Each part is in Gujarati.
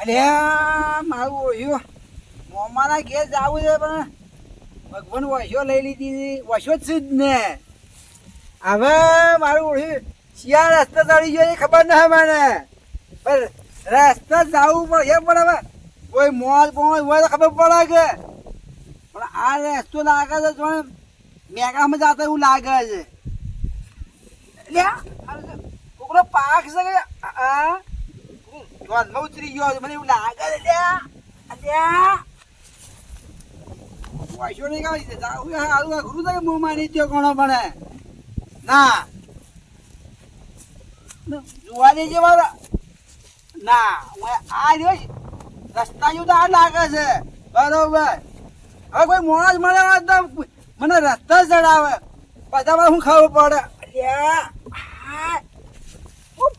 અરે મારું ઓળ્યું. મોમાના ઘેર જવું છે પણ ભગવાન વસ્યો લઈ લીધી વસ્યો જ છે ને. હવે મારું ઓળ્યું. શિયા રસ્તા ચડી ગયો એ ખબર ના મને. પણ રસ્તા જવું પડે પણ હવે કોઈ મોજ મોજ હોય તો ખબર પડે કે. પણ આ રસ્તો લાગે છે પણ મેગામાં જતા એવું લાગે છે. એટલે કોકનો પાક છે કે આ? ધોનમાં ઉતરી ગયો મને એવું લાગે વાઈશો નહીં કાઢી દે જાવું હારું અઘરું મોંમાં નહીં થયો મને ના. જોવા દેજે મારા. ના, હું આ રહ્યો રસ્તા જેવું તો આ લાગે છે. બરોબર. હવે કોઈ મોણસ મળે તો મને રસ્તા ચડાવે. બધા હું ખાવું પડે? હા.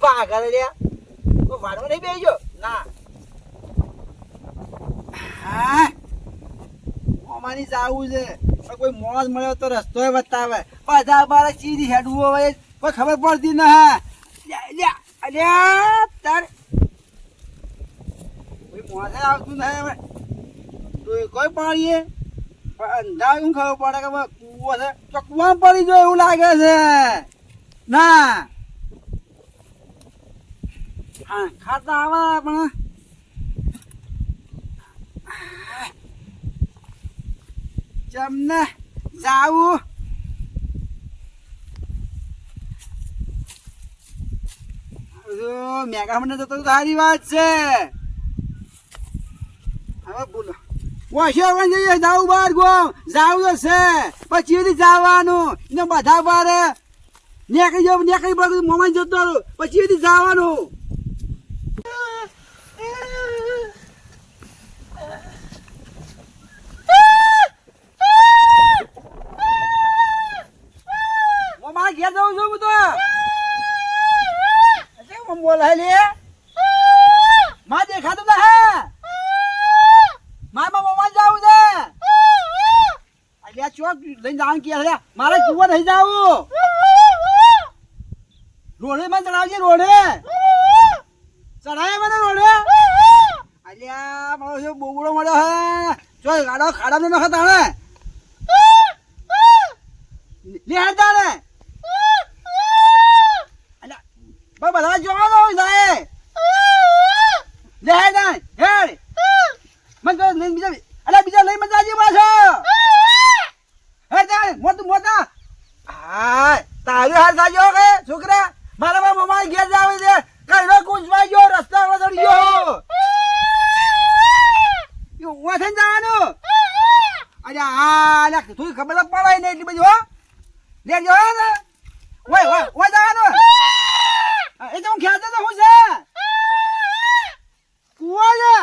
પાગલ લ્યા. ના. કોઈ મોજ મળ્યો તો રસ્તો બતાવે. બધા હેડવું ખબર પડતી ના આવતું નહીં હવે કોઈ પાણીએ પણ અંધાર ખબર પડે કે કૂવો તો પડી જાય એવું લાગે છે. ના. હા, ખાતા આવે પણ. ચમને જાવું. મેગા મને તો સારી વાત છે. હવે બોલો. વોશો જઈએ જાવું બાર ગો જાવું છે. પછી એથી જવાનું. ને બધા બારે. નેકળી જવું નેકળી પડે મોમાં જતો પછી એથી જવાનું. મારા ઘેર જઉં છું હું તો. અચ્છા, હું બોલાય લે માં દેખાતું ના હે. મારા મોમાં જાવું છે. અલ્યા ચોક લઈને જવાનું કે છે મારે કુવા નહીં જાવું. રોડે માં ચડાવજે રોડે. ચડાય મને જો બોબડો મળ્યો હે જો ગાડો ખાડા નો નખા તાણે લે હેડ તાણે અલ્યા ભાઈ બધા જોવાનો જાય લે હેડ તાણે હેડ મને તો લઈને બીજા અલ્યા બીજા લઈને મજા આવી પાછો હે તાણે મોટું મોટા હા તારું હાથ સાજો કે છોકરા મારા બા મમ્મા ઘેર જાવે છે કઈનો કૂંચવાઈ ગયો રસ્તા પર ચડી ગયો યો વાથન જવાનું અરે આ લા તું. ખબર તો પડાય ને એટલી બધી હો. લે જો ને. ઓય ઓય ઓય આ, એ તો હું ખ્યાલ તો હું છે? કુવા છે.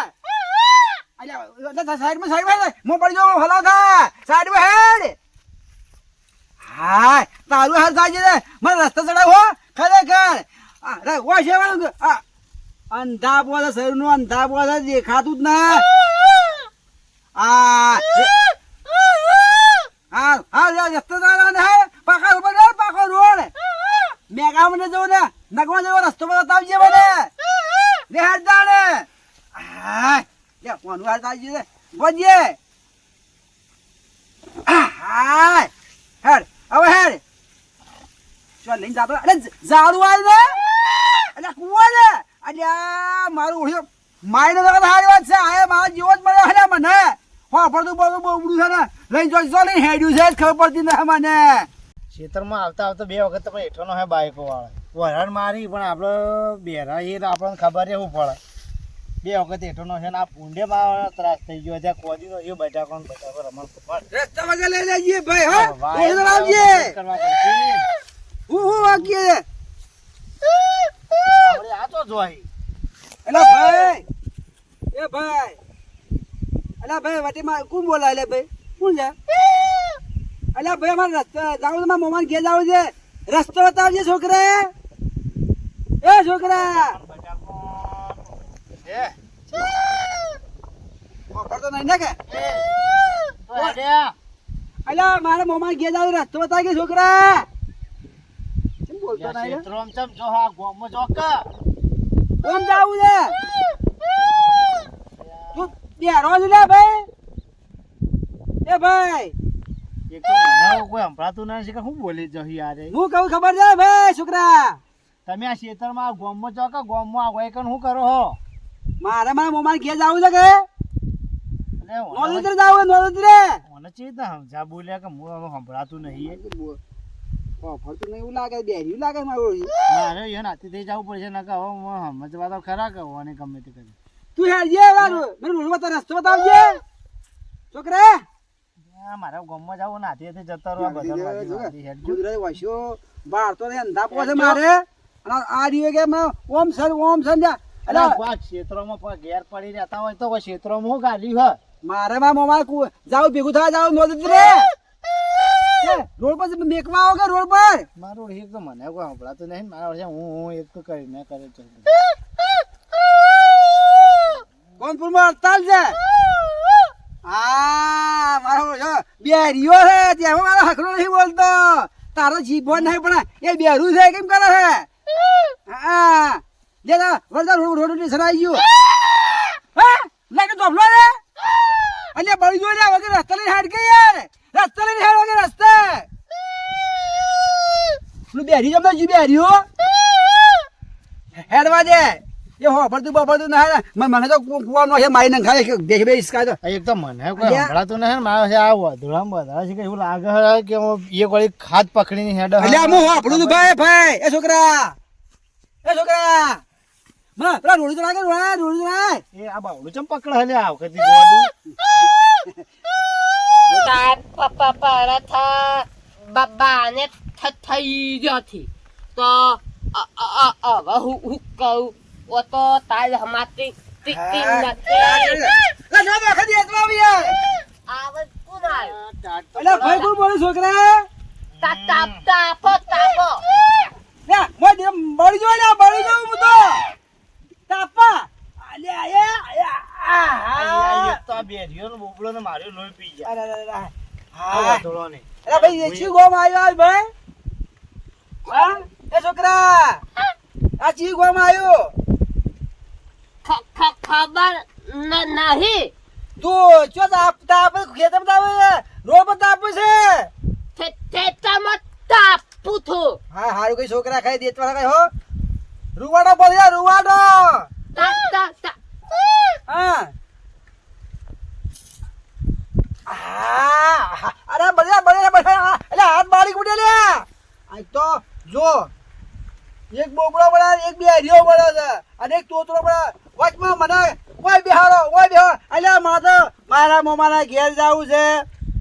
અલ્યા સાઈડમાં સાઈડમાં મો પડી જાવ હલો થા સાઈડમાં હેડ. હાય તારું હાથ થાય છે મને રસ્તા ચડાવ હો. ખરેખર. આ રે ઓ શેવાનું આ અંધા બોલે શરીરનું અંધા બોલે દેખાતું જ ના. આ હા હા લે રસ્તો ચાલે ને હે પાકા ઉપર ને પાકો રોડ મેગા મને જો ને નગવા જેવો રસ્તો બતાવજે મને લે હાથ દાડે હા લે કોનું હાથ થાય ગોજે હા હેડ, હવે હેડ. ચાલ લઈને જાતો? અરે ઝાડુ આલ ને અરે કુવા ને અલ્યા મારું ઓળ્યો માયનો તો હારી વાત છે. આ મારા જેવો જ મળ્યો હે મને. હો પડતું પડતું બહુ ઉડું છે ને. લઈને જો જો લઈને હેડ્યું છે ખબર પડતી ના મને. ખેતરમાં આવતા આવતા બે વખત તો હેઠળનો હે બાઈકો વાળા. વરાણ મારી, પણ આપણે બેરા એ આપણને ખબર રહેવું પડે. બે વખત હેઠળનો છે ને આ પૂંડેમાં ત્રાસ થઈ ગયો છે કોજીનો એ બટાકો ને બટાકો રમણ પડે રસ્તા વગર લઈ લેજે ભાઈ હા? એ આવજે. હું હું વાગ્યે આપણે આ તો જોઈ. એલા ભાઈ એ ભાઈ અલા ભાઈ વાટીમાં કોણ બોલાય લે ભાઈ? કોણ છે? અલા ભાઈ અમારે રસ્તા જાવ મારા મોમાં ઘેર જાવ છે. રસ્તો બતાવજે છોકરા. એ છોકરા. બટાકો એ. ખબર તો નહીં ને કે? તો હેડ્યા. અલા મારા મોમાં ઘેર જાવ રસ્તો બતાવી કે છોકરા. કેમ બોલતો નહીં ક્ષેત્રોમાં ચમ જો હા ગોમમાં જો કોમ જાવું છે? બેરો જ લે ભાઈ. એ ભાઈ. એક તો મને કોઈ સંભળાતું નથી કે હું બોલી જઈ યાર હું કહું ખબર છે ભાઈ છોકરા. તમે આ ક્ષેત્રમાં ગોમમાં છો કે ગોમમાં આ કન હું કરો હો? મારે મારા મોમાન ઘેર જવું છે કે? નોંધોતરે જવું નોંધોતરે ઓને ચેવી રીતના સમજા બોલ્યા કે હું હવે સંભળાતું નહીં. ફરતું નહીં એવું લાગે બેર્યું લાગે મારું મારે એ નાથી થઈ જવું પડશે ને કે હવે હું સમજવા તો ખરા કે ઓને ગમે તે કરી. તું હેર જે મને રોડ બતા રસ્તો બતાવજે. છોકરા. મારા ગામમાં જાવ નાથી જતો રહો બધા. ગુજરાત બાર તો અંધા પોસે મારે. અને આ કે ઓમ સર ઓમ ક્ષેત્રોમાં ઘેર પડી રહેતા હોય તો ક્ષેત્રોમાં હું ગાડી હોય? મારે મોમાં જાવ ભેગું થવા જાવ એ, રોડ પર મેકવા આવો કે રોડ પર? મારું એક તો મને કોઈ સંભળાતું નહીં મારા વર્ષે હું હું એક તો કરી મેં કરે છે કોનપુરમાં હડતાલ છે? હા મારો જો બેરિયો છે ત્યાં મારો હકડો નહીં બોલતો. તારો જીભો નહીં પણ એ બેરું છે કેમ કરે છે? હા. જે તા વરદા રોડ રોડ સ્ટેશન આવી ગયું. હા? લાઈટ ધોફલો રે અલ્યા બળી ગયો રે વગર રસ્તા લઈને હાડ ગઈ યાર. રસ્તા લઈને હાડ વગર રસ્તે. પેલું બેરી જમતા જી બેરીઓ? હેડવા દે. એ હો ભરતું બફરતું ના હે. મને મને તો કુવાનો છે મારી નખાય કે દેખ બે ઇસકા તો. એક તો મને કોઈ. સંભળાતું નહીં મારા વર્ષે આ વધુરામાં બધા છે કે એવું લાગે છે કે હું એક વાળી ખાદ પકડીને હેડ અલ્યા હું તું ભાઈ ભાઈ. એ છોકરા. એ છોકરા. મને પેલા રોડ તો લાગે રોડ રોડ લાય એ આ બાવડું ચમ પકડે હલે આ વખતે ગોડું તાર પપ્પા પર થા થઈ ગયો તો હવે હું હું કહું ઓ તો તાર હમાતી ટીકી નથી. ના બેખા દે તો આવી યાર આવે કોણ આવ્યું? અલ્યા ભાઈ કોણ બોલે છોકરા? તા તાપ તાપો તાપો. લે મોય દે બળી જો લે બળી જો હું તો તાપા અલ્યા એ આ આ બેરીઓ ને બોબડો ને માર્યો લોહી પી ગયા. અરે અરે અરે આ હા વધુરો ને અરે ભાઈ એ ચી ગોમ આવ્યો આ ભાઈ? હા? એ છોકરા આ ચી ગોમ આવ્યો? ખબર નહીં. તું ચો તાપ તાપ ખેતર તાપ રોડ પર તાપ છે? તે- તેતામાં તાપું હા હારું કઈ છોકરા ખાઈ દેતવા કઈ હો. રૂવાડો બોલ્યા રૂવાડો. તા તા તા હા આ, અરે બળ્યા બળ્યા બળ્યા એટલે હાથ બાળી કુટે લે આ તો જો એક બોબડો બળા એક બે હરિયો બળે છે. અને એક તોતરો બળે વચમાં મને કોઈ બિહારો કોઈ બિહારો અલ્યા તો મારા મોમાના ઘેર જાવું છે.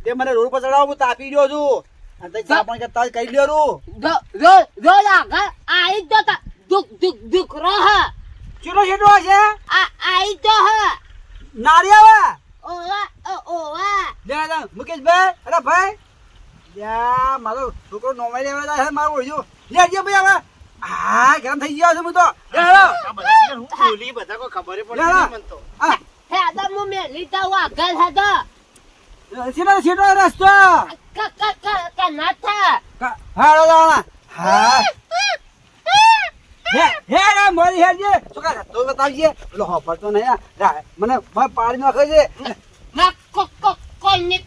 તે મને રોડ પર ચડાવો હું તાપી રહ્યો છું. અને તઈ સાપણ કે કરતા કરી લ્યો રૂ જો જો જો લાગે આઈ તો તા દુખ દુખ દુખ રહ. ચીટો ચીટો છે? આ આઈ તો હ નારિયા ઓવા ઓવા. લે મુકેશભાઈ અરે ભાઈ. યા મારો છોકરો નોમાઈ લેવા જાય છે મારું ઓળ્યું લે જે ભાઈ હવે હા ગરમ થઈ ગયો છું હું તો. લે હેલો. આ બધા શિકાર હું બોલી બધા કોઈ ખબર પડતી લા, નહીં મને તો. હા. હે આદમ મુ મે લીધા વાગલ હતો સીધો સીધો રસ્તો. ક ક ક ક ના થા કા- હા લો જાણા હા. હે હે મોરી હે જે છોકરા રસ્તો બતાવજે પેલો હોફર તો નહીં મને પાડી નાખે છે. ના કો કો કોઈને